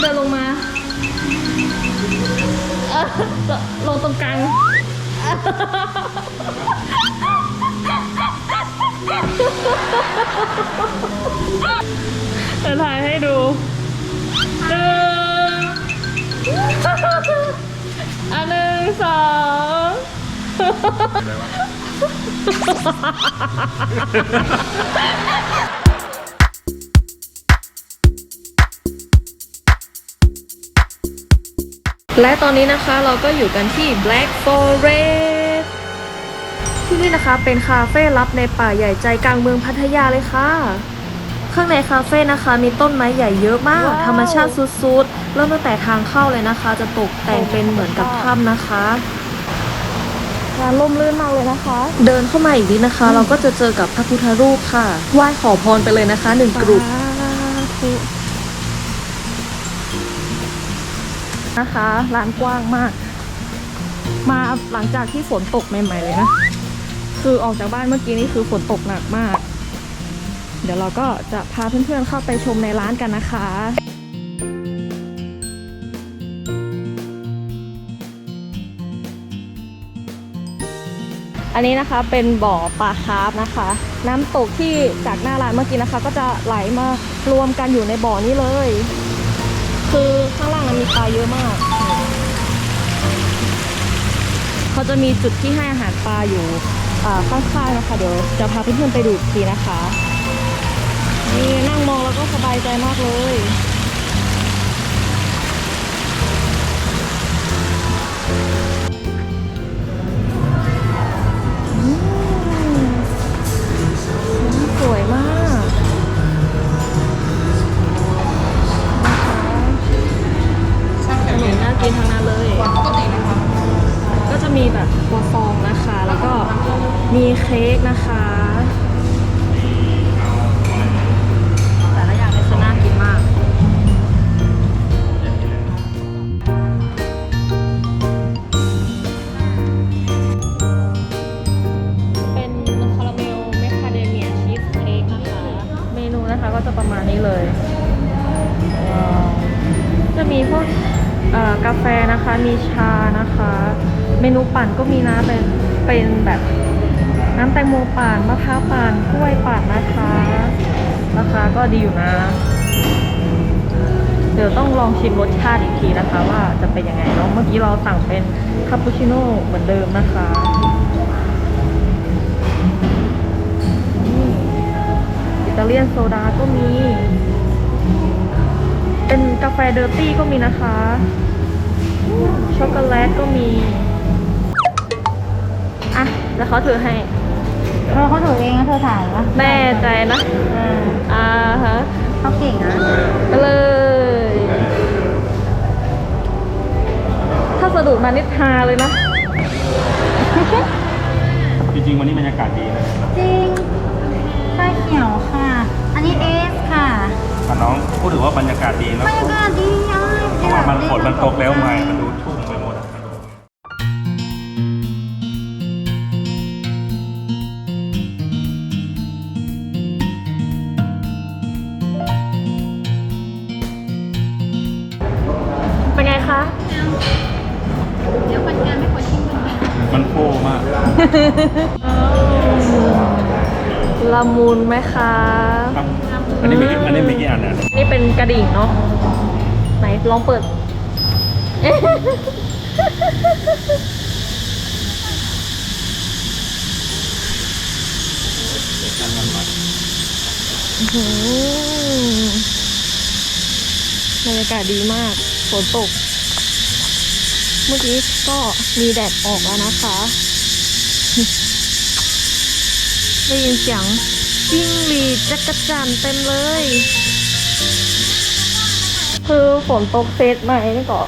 เดินลงมา เออลงตรงกลางจะถ่ายให้ดูหนึ่งอันหนึ่งสอง และตอนนี้นะคะเราก็อยู่กันที่ Black Forest ที่นี่นะคะเป็นคาเฟ่ลับในป่าใหญ่ใจกลางเมืองพัทยาเลยค่ะ ข้างในคาเฟ่นะคะมีต้นไม้ใหญ่เยอะมาก ธรรมชาติสุดๆ เริ่มตั้งแต่ทางเข้าเลยนะคะ จะตกแต่งเป็นเหมือนกับถ้ำนะคะร้านร่มรื่นมากเลยนะคะ เดินเข้ามาอีกนิดนะคะ เราก็จะเจอกับพระพุทธรูปค่ะ ไหว้ขอพรไปเลยนะคะหนึ่งกรุป นะคะร้านกว้างมาก มาหลังจากที่ฝนตกใหม่ ๆ เลยนะ คือออกจากบ้านเมื่อกี้นี่คือฝนตกหนักมาก เดี๋ยวเราก็จะพาเพื่อนๆเข้าไปชมในร้านกันนะคะอันนี้นะคะเป็นบ่อปลาคาร์ฟนะคะ น้ำตกที่จากหน้าร้านเมื่อกี้นะคะ ก็จะไหลมารวมกันอยู่ในบ่อนี้เลย คือข้างล่างมันมีปลาเยอะมาก เขาจะมีจุดที่ให้อาหารปลาอยู่ข้างๆนะคะ เดี๋ยวจะพาเพื่อนๆไปดูทีนะคะ นี่นั่งมองแล้วก็สบายใจมากเลย มีเค้กนะคะ แต่ละอย่างเนี่ยคือน่ากินมาก เป็นคาราเมลแมคคาเดเมียชีสเค้กนะคะ เมนูนะคะก็จะประมาณนี้เลยว้าวจะมีพวกเอ่อกาแฟนะคะ มีชานะคะ เมนูปั่นก็มีนะเป็นเป็นแบบ น้ำแตงโมปั่นมะพร้าวปั่นกล้วยปั่นนะคะราคาก็ดีอยู่นะ เดี๋ยวต้องลองชิมรสชาติอีกทีนะคะ ว่าจะเป็นยังไงเนาะเมื่อกี้เราสั่งเป็นคาปูชิโน่เหมือนเดิมนะคะอิตาเลียนโซดาก็มี เป็นกาแฟเดอร์ตี้ก็มีนะคะ ช็อกโกแลตก็มี อะ แล้วเขาถือให้ เออเขาถือเองนะเธอถ่ายปะแน่ใจนะเอออ่าฮะเขาเก่งนะไปเลย ถ้าสะดุดมานิดฮาเลยนะ จริงๆ วันนี้บรรยากาศดีนะจริงชาเขียวค่ะ อันนี้เอสค่ะถ้าน้องพูดถึงว่าบรรยากาศดีเนบรอะรยากาศดีอะเพราะว่ามันฝนมันตกแล้วไงมันดูชุ่ม ละมุนไหมคะครับอันนี้มีกี่อันนี้มีกี่อันนะนี่เป็นกระดิ่งเนาะไหนลองเปิดเอ๊ะอื้อหือบรรยากาศดีมาก ฝนตก เมื่อกี้ก็มีแดดออกแล้วนะคะ ได้ยินเสียงจิ้งหรีดจักรจันเต็มเลย คือฝนตกเซตมานี่ก็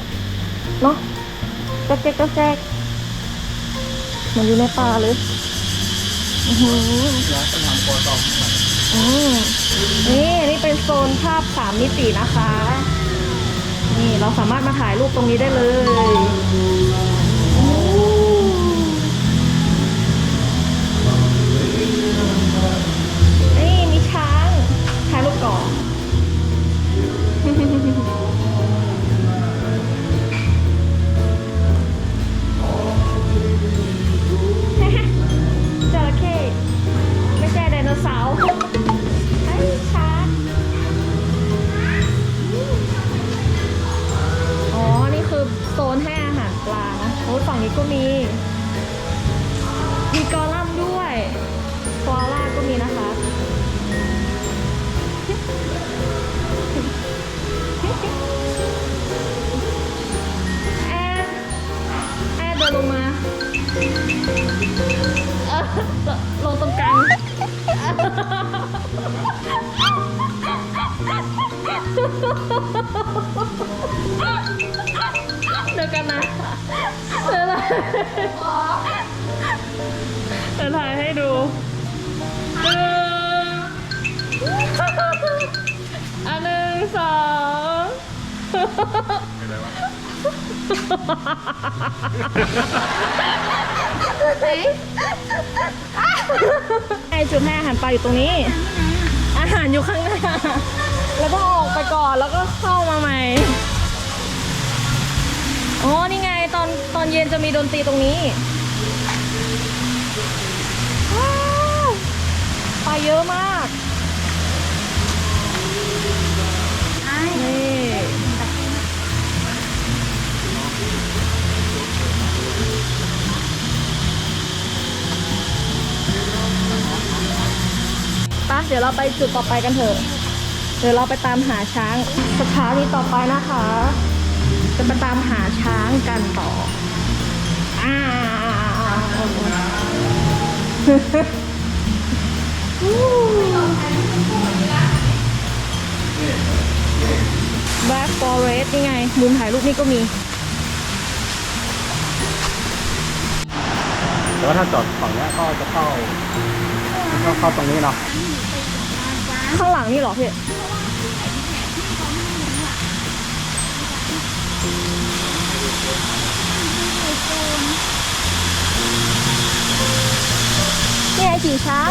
เนาะก็แก๊กก็แก๊กมันอยู่ในป่าเลยอือหืออืมนี่นี่เป็นโซนภาพสามมิตินะคะ นี่เราสามารถมาถ่ายรูปตรงนี้ได้เลย กันนะเดี๋ยวนะเดี๋ยวถ่ายให้ดูหนึ่งอันหนึ่งสองไอจุดให้อาหารปลาอยู่ตรงนี้ อาหารอยู่ข้างหน้า แล้วก็ออกไปก่อนแล้วก็เข้ามาใหม่ อ๋อ นี่ไงตอนตอนเย็นจะมีดนตรีตรงนี้ว้าวปลาเยอะมากนี่ปะเดี๋ยวเราไปจุดต่อไปกันเถอะ เดี๋ยวเราไปตามหาช้างสถานีต่อไปนะคะ จะไปตามหาช้างกันต่ออ่าแบล็กฟอเรสนี่ไง มุมถ่ายรูปนี่ก็มี แต่ว่าถ้าจอดฝั่งเนี้ยก็จะเข้าก็เข้าตรงนี้เนาะข้างหลังนี่เหรอพี่ ขี่ช้าง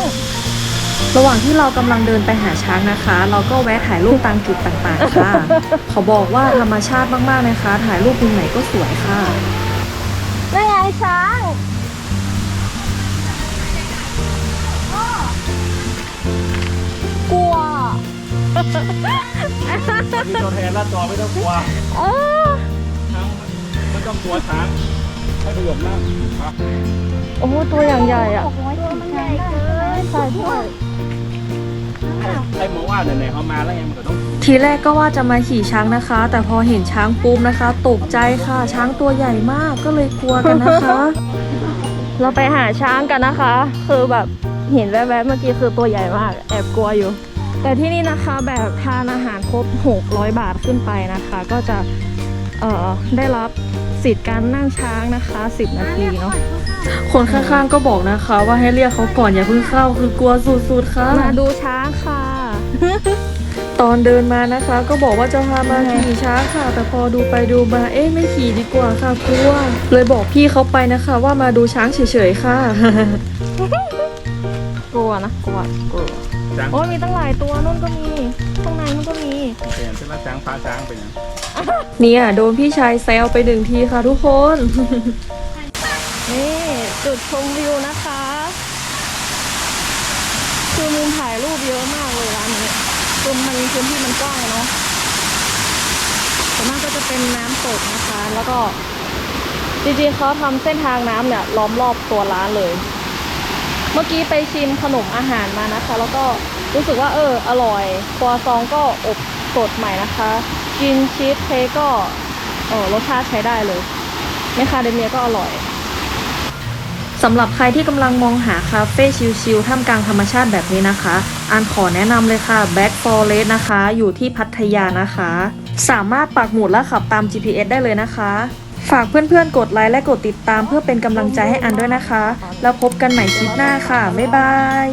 ระหว่างที่เรากำลังเดินไปหาช้างนะคะ เราก็แวะถ่ายรูปตามจุดต่างๆค่ะ เขาบอกว่าธรรมชาติมากๆนะคะ ถ่ายรูปมุมไหนก็สวยค่ะ นั่นไงช้าง กลัว มีตัวแทนหน้าจอไม่ต้องกลัวเออ ช้างไม่ต้องกลัวช้างให้ประโยชน์มากครับ โอ้โหตัวอย่างใหญ่อะโอ้ยมันใหญ่เกินใช่ใช่ไอ้หมอว่าไหนๆเขามาแล้วไงมันก็ต้องทีแรกก็ว่าจะมาขี่ช้างนะคะ แต่พอเห็นช้างปุ๊บนะคะ ตกใจค่ะ ช้างตัวใหญ่มากก็เลยกลัวกันนะคะ เราไปหาช้างกันนะคะ คือแบบเห็นแวบๆเมื่อกี้คือตัวใหญ่มาก แอบกลัวอยู่ แต่ที่นี่นะคะแบบทานอาหารครบ 600 บาทขึ้นไปนะคะ ก็จะเอ่อได้รับสิทธิ์การนั่งช้างนะคะ 10 นาทีเนาะ คนข้างๆก็บอกนะคะ ว่าให้เรียกเขาก่อนอย่าเพิ่งเข้าคือกลัวสุดๆค่ะมาดูช้างค่ะ ตอนเดินมานะคะ ก็บอกว่าจะพามาขี่ช้างค่ะ แต่พอดูไปดูมาเอ๊ะไม่ขี่ดีกว่าค่ะกลัวเลยบอกพี่เขาไปนะคะ ว่ามาดูช้างเฉยๆค่ะ กลัวนะกลัวกลัวช้างโอ้ยมีตั้งหลายตัวนู่นก็มีข้างในนู่นก็มีเป็นใช่ไหมช้างฟ้าช้างเป็นยังเนี่ยโดนพี่ชายแซวไปหนึ่งทีค่ะทุกคนนี่ จุดชมวิวนะคะ คือมุมถ่ายรูปเยอะมากเลยร้านนี้คือมันพื้นที่มันกว้างเนาะส่วนมากก็จะเป็นน้ำตกนะคะ แล้วก็จริงๆเขาทำเส้นทางน้ำเนี่ยล้อมรอบตัวร้านเลย เมื่อกี้ไปชิมขนมอาหารมานะคะ แล้วก็รู้สึกว่าเอออร่อยครัวซองก็อบสดใหม่นะคะกินชีสเค้กก็เออรสชาติใช้ได้เลยแมคคาเดเมียก็อร่อยำหรับใครที่กำลังมองหาคาเฟ่ชิลๆท่ามกลางธรรมชาติแบบนี้นะคะอันขอแนะนำเลยค่ะ Back Forest นะคะ อยู่ที่พัทยานะคะ สามารถปักหมุดและขับตาม GPS ได้เลยนะคะ ฝากเพื่อนๆ กดไลค์และกดติดตามเพื่อเป็นกำลังใจให้อันด้วยนะคะ แล้วพบกันใหม่คลิปหน้าค่ะ บ๊ายบาย